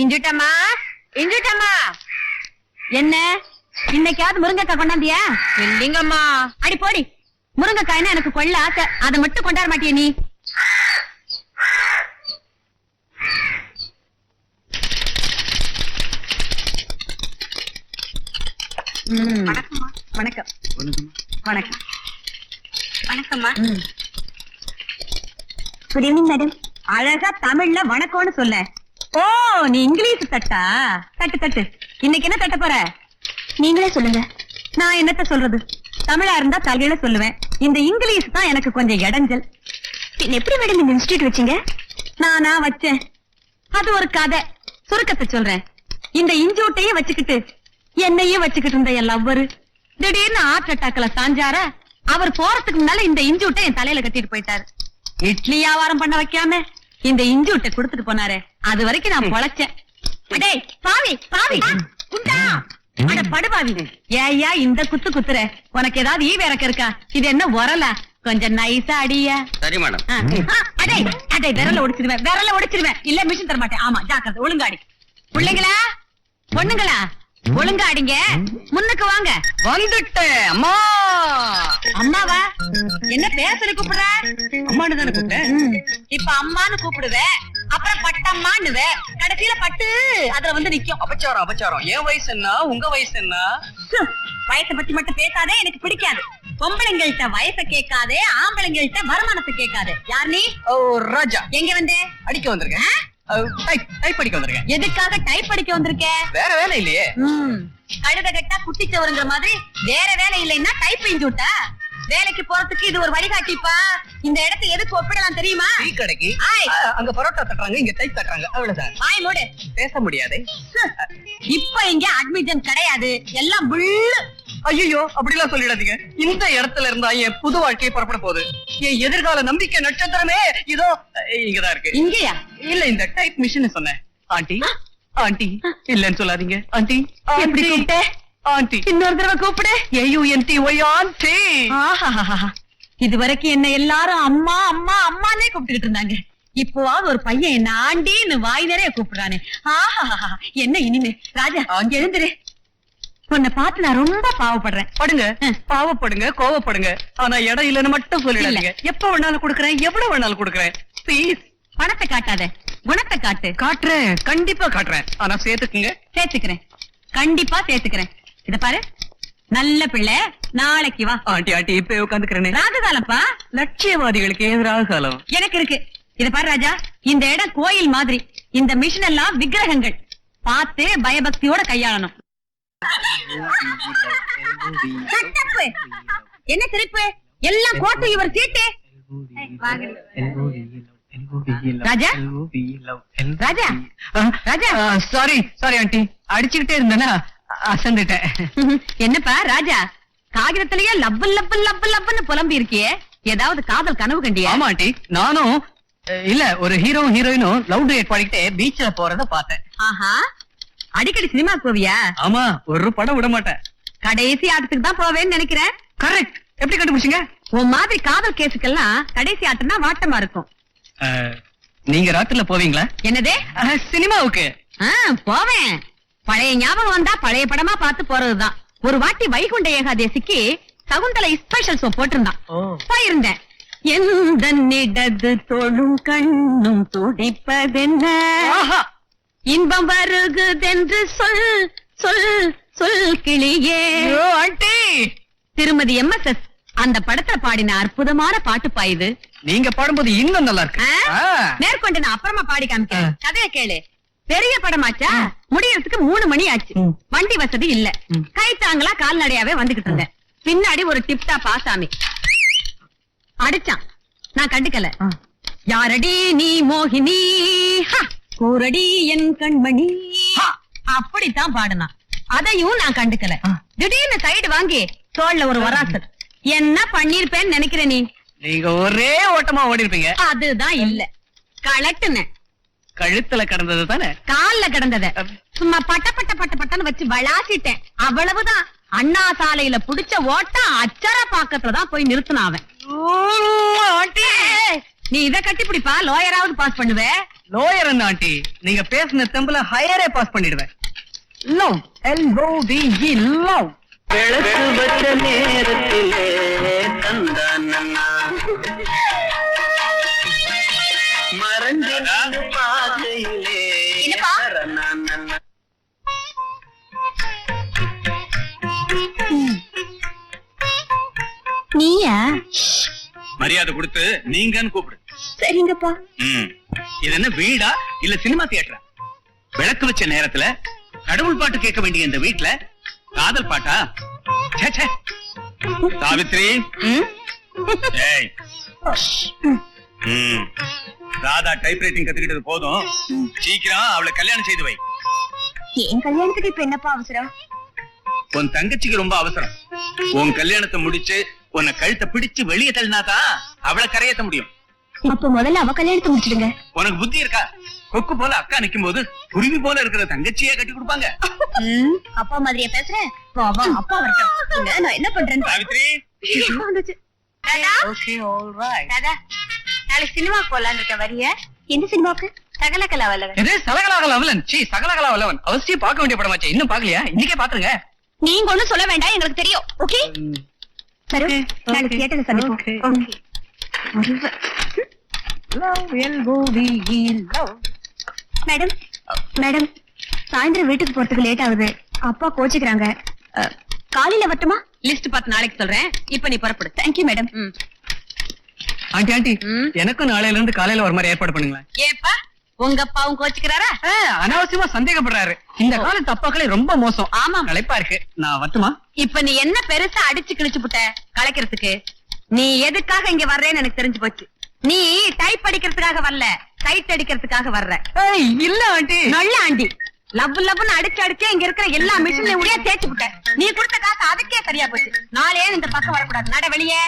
இஞ்சுட்டம்மா இஞ்சுட்டம்மா. என்ன? இன்னைக்காவது முருங்கைக்காய் கொண்டாந்தியா? இல்லைங்கம்மா. அடி போடி. முருங்கைக்காய்னா எனக்கு கொள்ள ஆசை. அதை மட்டும் கொண்டாட மாட்டிய நீ. வணக்கம். வணக்கம். வணக்கம்மா. குட் ஈவினிங் மேடம் அழகா தமிழ்ல வணக்கம்னு சொல்ல ஓ நீ இங்கிலீஷ் தட்டா? தட்டு தட்டு. இன்னைக்கு என்ன தட்ட போற? நீங்களே சொல்லுங்க. நான் என்னத்த சொல்றது? தமிழா இருந்தா தலையில சொல்லுவேன். இந்த இங்கிலீஷ் தான் எனக்கு கொஞ்சம் இடைஞ்சல். பின்ன எப்படி மேடம் இந்த இன்ஸ்டியூட் வச்சீங்க? நானா வச்சேன். அது ஒரு கதை. சுருக்கத்தை சொல்றேன். இந்த இஞ்சூட்டையே வச்சுக்கிட்டு என்னையும் வச்சுக்கிட்டு இருந்த என் லவ்வரு. திடீர்னு ஹார்ட் அட்டாக்ல சாஞ்சாரா அவர் போறதுக்கு முன்னால இந்த இஞ்சூட்டை என் தலையில கட்டிட்டு போயிட்டாரு. இட்லி வியாபாரம் பண்ண வைக்காம இந்த இஞ்சூட்டை கொடுத்துட்டு போனாரே. அது வரைக்கும் நான் பொழைச்சேன். அடே பாவி பாவி. குண்டா. அட படுபாவி. ஏய்யா இந்த குத்து குத்துற. உனக்கு ஏதாவது ஈ வேறக்க இருக்கா? இது என்ன உரலா? கொஞ்சம் நைஸா அடியா. சரி மேடம் அடே அடே விரல ஒடிச்சிருவேன் விரல ஒடிச்சிருவேன் இல்ல மிஷின் தர மாட்டேன். ஆமா ஜாக்கிரதை ஒழுங்காடி பிள்ளைங்களா? பொண்ணுங்களா? ஒழுங்காடிங்க முன்னுக்கு வாங்க. வந்துட்டேன் அம்மா. அம்மாவா? என்ன சொல்லி கூப்பிடுற? அம்மானு தானே கூப்பிட்டேன். ம், இப்ப அம்மான்னு கூப்பிடுவ அப்புறம் பட்டம்மான்னுவ. கடைசியில பட்டு அதுல வந்து நிக்கும். அபச்சாரம் அபச்சாரம். என் வயசு என்ன? உங்க வயசு என்ன? வயசை பத்தி மட்டும் பேசாதே எனக்கு பிடிக்காது. பொம்பளைங்கள்ட்ட வயசை கேட்காதே ஆம்பளைங்கள்ட்ட வருமானத்தை கேட்காதே. யார் நீ? ஓ ராஜா. எங்க வந்தே? அடிக்க வந்திருக்கேன். டைப் அடிக்க வந்திருக்கேன். எதுக்காக டைப் அடிக்க வந்திருக்க? வேற வேலை இல்லையே. ம், கழுத கட்டா குட்டிச்சவருங்கிற மாதிரி வேற வேலை இல்லைன்னா டைப் இஞ்சு விட்டா? வேலைக்கு போறதுக்கு இது ஒரு வழிகாட்டிப்பா. இந்த இடத்தை எதுக்கு ஒப்பிடலாம் தெரியுமா? டீ கடைக்கு. ஆய். அங்க பரோட்டா தட்டுறாங்க இங்க டைப் தட்டுறாங்க. அவ்வளவுதான். வாய் மூடு. பேச முடியாதே. இப்ப இங்க அட்மிஷன் கிடையாது. எல்லாம் புல்லு ஐயோ அப்படிலாம் சொல்லிடாதீங்க. இந்த இடத்துல இருந்தா என் புது வாழ்க்கையை புறப்பட போகுது. என் எதிர்கால நம்பிக்கை நட்சத்திரமே இதோ அஹ், இங்கதான் இருக்கு. இங்கயா? இல்ல இந்த டைப் மிஷின் சொன்னேன். ஆண்டி ஆண்டி இல்லன்னு சொல்லாதீங்க. ஆண்டி எப்படி ஆண்டி கூப்பிட்ட? ஆண்டி. இன்னொரு தடவை கூப்பிடு. A U N T Y aunty ஆஹாஹாஹா. இது வரைக்கும் என்ன எல்லாரும் அம்மா அம்மா அம்மானே கூப்பிட்டுக்கிட்டு இருந்தாங்க. இப்போவாவது ஒரு பையன் என்ன ஆண்டின்னு வாய் நிறைய கூப்பிடுறானே. ஆஹாஹாஹா. என்ன இனிமே? ராஜா எழுந்துரு. உன்னை பார்த்து நான் ரொம்ப பாவப்படுறேன். படுங்க. பாவப்படுங்க கோவப்படுங்க. ஆனா இடம் இல்லைன்னு மட்டும் சொல்லிடாதீங்க. எப்ப வேணாலும் கொடுக்குறேன் எவ்வளவு வேணாலும் கொடுக்குறேன். ப்ளீஸ் பணத்தை காட்டாத. குணத்தை காட்டு. காட்டுறேன். கண்டிப்பா காட்டுறேன். ஆனா சேர்த்துக்குங்க. சேர்த்துக்கிறேன். கண்டிப்பா சேர்த்துக்கிறேன். இத பாரு. நல்ல பிள்ளை. நாளைக்கு வா. ஆண்டி ஆண்டி இப்ப உட்காந்துக்கிறேனே. ராஜகாலப்பா. லட்சியவாதிகளுக்கு எதிராக காலம் எனக்கு இருக்கு. இத பாரு ராஜா. இந்த இடம் கோயில் மாதிரி. இந்த மிஷின் எல்லாம் விக்கிரகங்கள். பார்த்து பயபக்தியோட கையாளணும். என்ன திருப்பு? எல்லாம் கோட்டு இவர் சீட்டு Raja? Raja? Raja? Sorry sorry aunty. அடிச்சுக்கிட்டே இருந்தேனா? அசந்துட்டேன். என்னப்பா ராஜா? காகிதத்திலேயே லப்பு லப்பு லப்பு லப்புன்னு புலம்பி இருக்கியே ஏதாவது காதல் கனவு கண்டியா? ஆமா ஆண்டி. நானும் இல்ல ஒரு ஹீரோ ஹீரோயினும் லவ் டேட் பாடிக்கிட்டே பீச்ல போறத பார்த்தேன். ஆஹா. அடிக்கடி சினிமா போவியா? ஆமா ஒரு படம் விட மாட்டேன். கடைசி ஆட்டத்துக்கு தான் போவேன்னு நினைக்கிறேன். கரெக்ட் எப்படி கண்டுபிடிச்சீங்க? உன் மாதிரி காதல் கேஸுக்கெல்லாம் கடைசி ஆட்டம்னா வாட்டமா இருக்கும். நீங்க ராத்திரில போவீங்களா? என்னதே? சினிமாவுக்கு. போவேன். பழைய ஞாபகம் வந்தா பழைய படமா பார்த்து போறதுதான். ஒரு வாட்டி வைகுண்ட ஏகாதேசிக்கு சகுந்தலை ஸ்பெஷல் ஷோ போட்டிருந்தான். போயிருந்தேன். எந்த இடது தொழும் கண்ணும் துடிப்பதென்ன. இன்பம் வருகுதென்று சொல் சொல் சொல் கிளியே. திருமதி எம் எஸ் எஸ் அந்த படத்துல பாடின அற்புதமான பாட்டு பாயுது. நீங்க பாடும்போது இன்னும் நல்லா இருக்கு. மேற்கொண்டு நான் அப்புறமா பாடி காமிக்கிறேன். கதைய கேளு. பெரிய படமாச்சா? முடியறதுக்கு மூணு மணி ஆச்சு. வண்டி வசதி இல்ல. கை தாங்களா கால்நடையாவே வந்துகிட்டு இருந்தேன். பின்னாடி ஒரு டிப்டா பாசாமி. அடிச்சான். நான் கண்டுக்கல. யாரடி நீ மோகினி? ஹா, கூரடி என் கண்மணி. ஹா. அப்படித்தான் பாடுனான். அதையும் நான் கண்டுக்கல. திடீர்னு சைடு வாங்கி தோல்ல ஒரு வராசல். என்ன பண்ணிருப்பேன்னு நினைக்கிற நீ? நீங்க ஒரே ஓட்டமா ஓடி இருப்பீங்க அதுதான் இல்ல. கலட்டுனேன். கழுத்துல கடந்தது தானே? கால்ல கிடந்தத. சும்மா பட்ட பட்ட பட்ட பட்டன்னு வச்சு விளாசிட்டேன். அவ்வளவுதான். அண்ணா சாலையில புடிச்ச ஓட்டம் அச்சர பாக்கத்துல தான் போய் அவன். ஏய், நீ இத கட்டிப்பிடிப்பா? லோயராவது பாஸ் பண்ணுவே? லோயர் என்ன ஆண்டி? நீங்க பேசின தெம்புல ஹையரே பாஸ் பண்ணிடுவேன். Love L O V E love நேரத்திலே தந்தானண்ணா. நீயா? மரியாதை கொடுத்து நீங்கன்னு கூப்பிடு. சரிங்கப்பா. இது என்ன வீடா இல்ல சினிமா தியேட்டரா? விளக்கு வச்ச நேரத்துல கடவுள் பாட்டு கேட்க வேண்டிய இந்த வீட்ல காதல் பாட்டா. சாவித்ரி. ராதா டைப்ரைட்டிங் கத்துக்கிட்டது போதும். சீக்கிரம் அவளை கல்யாணம் செய்து வை. என் கல்யாணத்துக்கு இப்ப என்னப்பா அவசரம்? உன் தங்கச்சிக்கு ரொம்ப அவசரம். உன் கல்யாணத்தை முடிச்சு உன்னை கழுத்தை பிடிச்சு வெளியே தள்ளினாதான் அவளை கரையேத்த முடியும். அப்ப முதல்ல அவ கல்யாணத்தை முடிச்சிடுங்க. உனக்கு புத்தி இருக்கா? கொக்கு போல அக்கா நிக்கும் போது குருவி போல இருக்கிற தங்கச்சியே கட்டி கொடுப்பாங்க. அப்பா மாதிரியா பேசுறேன் அப்பா வரட்டும் நான் என்ன பண்றேன்னு Savitri. Okay all right Radha நாளைக்கு சினிமா போலான்னு இருக்க வரிய? எந்த சினிமாக்கு சகல கலாவல்லவன் இது சகலகலா லெவலன் சீ சகலகலா லெவன் அவசியம் பார்க்க வேண்டிய படமாச்சே. இன்னும் பார்க்கலையா? இன்னைக்கே பாத்துருங்க நீங்க ஒண்ணும் சொல்ல வேண்டாம். எங்களுக்கு தெரியும். Okay love L O V E love madam madam சாயந்தரம் வீட்டுக்கு போறதுக்கு லேட் ஆகுது. அப்பா கோச்சுக்கிறாங்க. அஹ், காலையில வரட்டுமா? லிஸ்ட் பார்த்து நாளைக்கு சொல்றேன். இப்ப நீ புறப்படு. Thank you madam. Aunty aunty. எனக்கும் நாளையில இருந்து காலையில வர மாதிரி ஏற்பாடு பண்ணுங்களேன். ஏப்பா? உங்க அப்பாவும் கோச்சுக்கிறாரா? அனாவசியமா சந்தேகப்படுறாரு. இந்த காலத்து அப்பாக்களே ரொம்ப மோசம். ஆமா. களைப்பா இருக்கு. நான் வட்டுமா இப்ப நீ என்ன பெருசா அடிச்சு கிழிச்சு புட்ட? கலைக்கிறதுக்கு. நீ எதுக்காக இங்க வர்றேன்னு எனக்கு தெரிஞ்சு போச்சு. நீ டைப் அடிக்கிறதுக்காக வரல. டைட் அடிக்கிறதுக்காக வர்ற. இல்ல ஆண்டி. நல்ல ஆண்டி. லவ் லவ்னு அடிச்சு அடிச்சு இங்க இருக்கிற எல்லா மிஷின்லயும் முடியா தேய்ச்சு விட்ட நீ கொடுத்த காசு அதுக்கே சரியா போச்சு. நாளே இந்த பக்கம் வரக்கூடாது. நட வெளியே.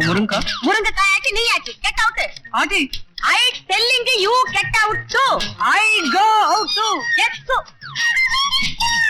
முருங்கா முருங்கைக்காய் ஆச்சு நீ ஆச்சு get out aunty I telling you get out too. I go out too. Get out.